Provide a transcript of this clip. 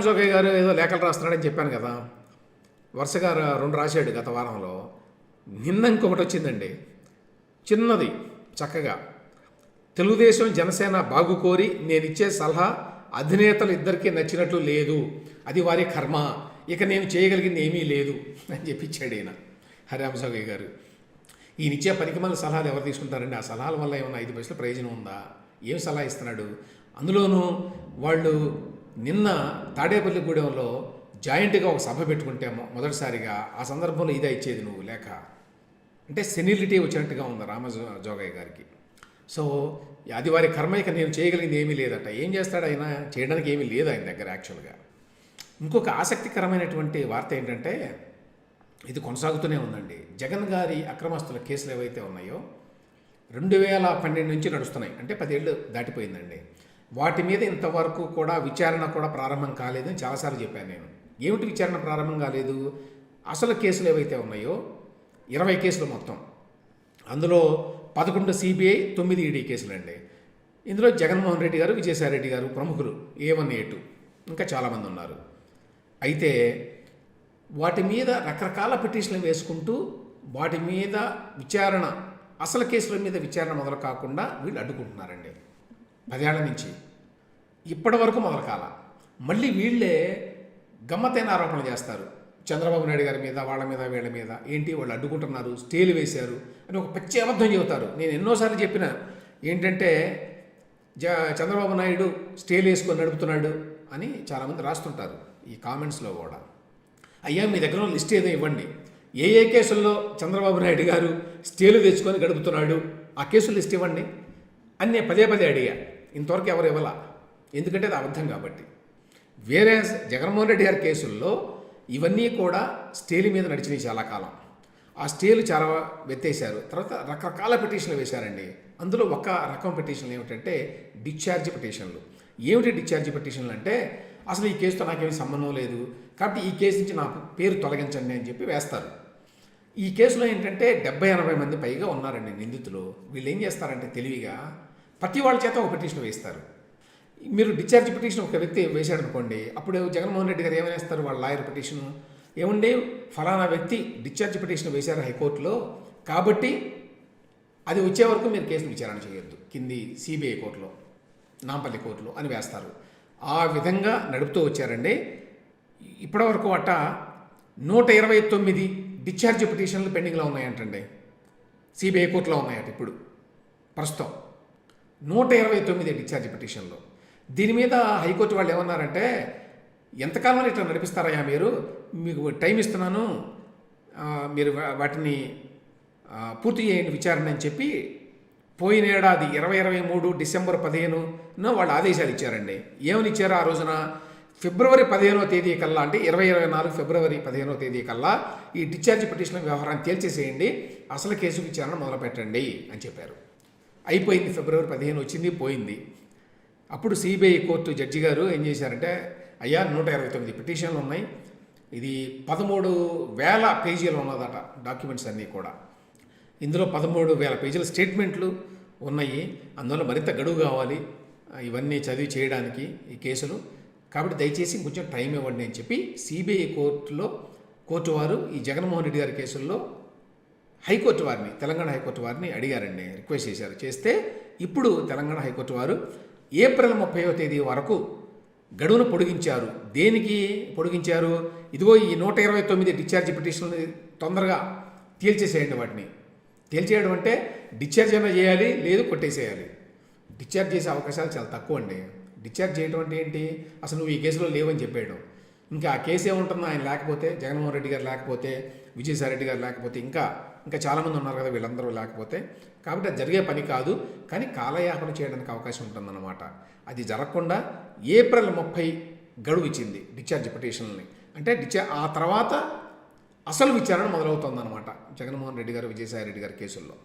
జోగయ్య గారు ఏదో లేఖలు రాస్తున్నాడని చెప్పాను కదా. వరుసగా రెండు రాశాడు గత వారంలో. నిన్న ఇంకొకటి వచ్చిందండి. చిన్నది చక్కగా. తెలుగుదేశం జనసేన బాగు కోరి నేను ఇచ్చే సలహా అధినేతలు ఇద్దరికీ నచ్చినట్లు లేదు. అది వారి కర్మ. ఇక నేను చేయగలిగింది ఏమీ లేదు అని చెప్పిచ్చాడు ఈయన హరిరామసాగయ్య గారు. ఈయన ఇచ్చే పనికి మళ్ళీ సలహాలు ఎవరు తీసుకుంటారండి? ఆ సలహాల వల్ల ఏమైనా ఐదు పైసలు ప్రయోజనం ఉందా? ఏం సలహా ఇస్తున్నాడు? అందులోనూ వాళ్ళు నిన్న తాడేపల్లిగూడెంలో జాయింట్గా ఒక సభ పెట్టుకుంటే మొదటిసారిగా ఆ సందర్భంలో ఇదే ఇచ్చేది నువ్వు లేక అంటే సెనిలిటీ వచ్చినట్టుగా ఉంది రామజో జోగయ్య గారికి. సో అది వారి కర్మ ఇక నేను చేయగలిగింది ఏమీ లేదట. ఏం చేస్తాడు ఆయన? చేయడానికి ఏమీ లేదు ఆయన దగ్గర యాక్చువల్గా. ఇంకొక ఆసక్తికరమైనటువంటి వార్త ఏంటంటే ఇది కొనసాగుతూనే ఉందండి. జగన్ గారి అక్రమస్తుల కేసులు ఏవైతే ఉన్నాయో రెండు వేల పన్నెండు నుంచి నడుస్తున్నాయి. అంటే పదేళ్ళు దాటిపోయిందండి. వాటి మీద ఇంతవరకు కూడా విచారణ కూడా ప్రారంభం కాలేదని చాలాసార్లు చెప్పాను నేను. ఏమిటి విచారణ ప్రారంభం కాలేదు? అసలు కేసులు ఏవైతే ఉన్నాయో ఇరవై కేసులు మొత్తం. అందులో పదకొండు సిబిఐ తొమ్మిది ఈడీ కేసులండి. ఇందులో జగన్మోహన్ రెడ్డి గారు విజయసాయిరెడ్డి గారు ప్రముఖులు ఏ వన్ ఏ టూ ఇంకా చాలామంది ఉన్నారు. అయితే వాటి మీద రకరకాల పిటిషన్లు వేసుకుంటూ వాటి మీద విచారణ అసలు కేసుల మీద విచారణ మొదలు కాకుండా వీళ్ళు అడ్డుకుంటున్నారండి. పదేళ్ళ నుంచి. ఇప్పటి వరకు మొదలు కాల మళ్ళీ వీళ్ళే గమ్మతైన ఆరోపణలు చేస్తారు. చంద్రబాబు నాయుడు గారి మీద వాళ్ళ మీద వీళ్ళ మీద. ఏంటి? వాళ్ళు అడ్డుకుంటున్నారు స్టేలు వేశారు అని ఒక పచ్చి అబద్ధం చెబుతారు. నేను ఎన్నోసార్లు చెప్పిన ఏంటంటే జ చంద్రబాబు నాయుడు స్టేలు వేసుకొని నడుపుతున్నాడు అని చాలామంది రాస్తుంటారు. ఈ కామెంట్స్లో కూడా. అయ్యా మీ దగ్గర లిస్ట్ ఏదో ఇవ్వండి. ఏ ఏ కేసుల్లో చంద్రబాబు నాయుడు గారు స్టేలు తెచ్చుకొని గడుపుతున్నాడు? ఆ కేసులు లిస్ట్ ఇవ్వండి. అని నేను పదే పదే అడిగా. ఇంతవరకు ఎవరు ఇవ్వాల. ఎందుకంటే అది అబద్ధం కాబట్టి. వేరే జగన్మోహన్ రెడ్డి గారి కేసుల్లో ఇవన్నీ కూడా స్టేలు మీద నడిచినాయి చాలా కాలం. ఆ స్టేలు చాలా వెత్తేశారు. తర్వాత రకరకాల పిటిషన్లు వేశారండి. అందులో ఒక రకం పిటిషన్లు ఏమిటంటే డిశ్చార్జ్ పిటిషన్లు. ఏమిటి డిశ్చార్జ్ పిటిషన్లు అంటే అసలు ఈ కేసుతో నాకేమి సంబంధం లేదు. కాబట్టి ఈ కేసు నుంచి నా పేరు తొలగించండి అని చెప్పి వేస్తారు. ఈ కేసులో ఏంటంటే డెబ్బై ఎనభై మంది పైగా ఉన్నారండి నిందితులు. వీళ్ళు ఏం చేస్తారంటే తెలివిగా ప్రతి వాళ్ళ చేత ఒక పిటిషన్ వేస్తారు. మీరు డిశ్చార్జ్ పిటిషన్ ఒక వ్యక్తి వేశాడు అనుకోండి అప్పుడు జగన్మోహన్ రెడ్డి గారు ఏమైనా వేస్తారు వాళ్ళ లాయర్ పిటిషన్ ఏముండే ఫలానా వ్యక్తి డిశ్చార్జ్ పిటిషన్ వేశారు హైకోర్టులో కాబట్టి అది వచ్చే వరకు మీరు కేసును విచారణ చేయొద్దు. కింది సిబిఐ కోర్టులో నాంపల్లి కోర్టులో అని వేస్తారు. ఆ విధంగా నడుపుతూ వచ్చారండి. ఇప్పటివరకు అట్ట నూట ఇరవై తొమ్మిది డిశ్చార్జ్ పిటిషన్లు పెండింగ్లో ఉన్నాయంటండి. సిబిఐ కోర్టులో ఉన్నాయట ఇప్పుడు. ప్రస్తుతం. నూట ఇరవై తొమ్మిది డిశ్చార్జ్ పిటిషన్లో. దీని మీద హైకోర్టు వాళ్ళు ఏమన్నారంటే ఎంతకాలం ఇట్లా నడిపిస్తారయ్యా మీరు? మీకు టైం ఇస్తున్నాను. మీరు వాటిని పూర్తి చేయండి విచారణ అని చెప్పి పోయిన ఏడాది ఇరవై ఇరవై మూడు డిసెంబర్ పదిహేనున వాళ్ళు ఆదేశాలు ఇచ్చారండి. ఏమని ఇచ్చారు ఆ రోజున? ఫిబ్రవరి పదిహేనో తేదీ కల్లా అంటే ఇరవై ఇరవై నాలుగు ఫిబ్రవరి పదిహేనో తేదీ కల్లా ఈ డిశ్చార్జ్ పిటిషన్ వ్యవహారాన్ని తేల్చేసేయండి. అసలు కేసు విచారణ మొదలుపెట్టండి అని చెప్పారు. అయిపోయింది ఫిబ్రవరి పదిహేను వచ్చింది పోయింది. అప్పుడు సిబిఐ కోర్టు జడ్జి గారు ఏం చేశారంటే అయ్యా నూట ఇరవై తొమ్మిది పిటిషన్లు ఉన్నాయి. ఇది పదమూడు వేల పేజీలు ఉన్నదట డాక్యుమెంట్స్ అన్నీ కూడా. ఇందులో పదమూడు వేల పేజీల స్టేట్మెంట్లు ఉన్నాయి. అందువల్ల మరింత గడువు కావాలి ఇవన్నీ చదివి చేయడానికి ఈ కేసులు. కాబట్టి దయచేసి కొంచెం టైం ఇవ్వండి అని చెప్పి సిబిఐ కోర్టులో కోర్టు వారు ఈ జగన్మోహన్ రెడ్డి గారి కేసుల్లో హైకోర్టు వారిని తెలంగాణ హైకోర్టు వారిని అడిగారండి రిక్వెస్ట్ చేశారు. చేస్తే ఇప్పుడు తెలంగాణ హైకోర్టు వారు ఏప్రిల్ ముప్పైవ తేదీ వరకు గడువును పొడిగించారు. దేనికి పొడిగించారు? ఇదిగో ఈ నూట ఇరవై తొమ్మిది డిశ్చార్జ్ పిటిషన్లు తొందరగా తేల్చేసేయండి వాటిని. తేల్చేయడం అంటే డిశ్చార్జ్ అయినా చేయాలి? లేదు కొట్టేసేయాలి. డిశ్చార్జ్ చేసే అవకాశాలు చాలా తక్కువ అండి. డిశ్చార్జ్ చేయడం అంటే ఏంటి? అసలు నువ్వు ఈ కేసులో లేవని చెప్పేయడం ఇంకా ఆ కేసు ఏముంటుందో ఆయన లేకపోతే జగన్మోహన్ రెడ్డి గారు లేకపోతే విజయసాయి రెడ్డి గారు లేకపోతే ఇంకా ఇంకా చాలామంది ఉన్నారు కదా వీళ్ళందరూ లేకపోతే. కాబట్టి అది జరిగే పని కాదు కానీ కాలయాపన చేయడానికి అవకాశం ఉంటుందన్నమాట. అది జరగకుండా ఏప్రిల్ ముప్పై గడువు ఇచ్చింది డిశ్చార్జ్ పిటిషన్ని. అంటే డిశ్చార్జ్ ఆ తర్వాత అసలు విచారణ మొదలవుతుందన్నమాట జగన్మోహన్ రెడ్డి గారు విజయసాయి రెడ్డి గారి కేసుల్లో.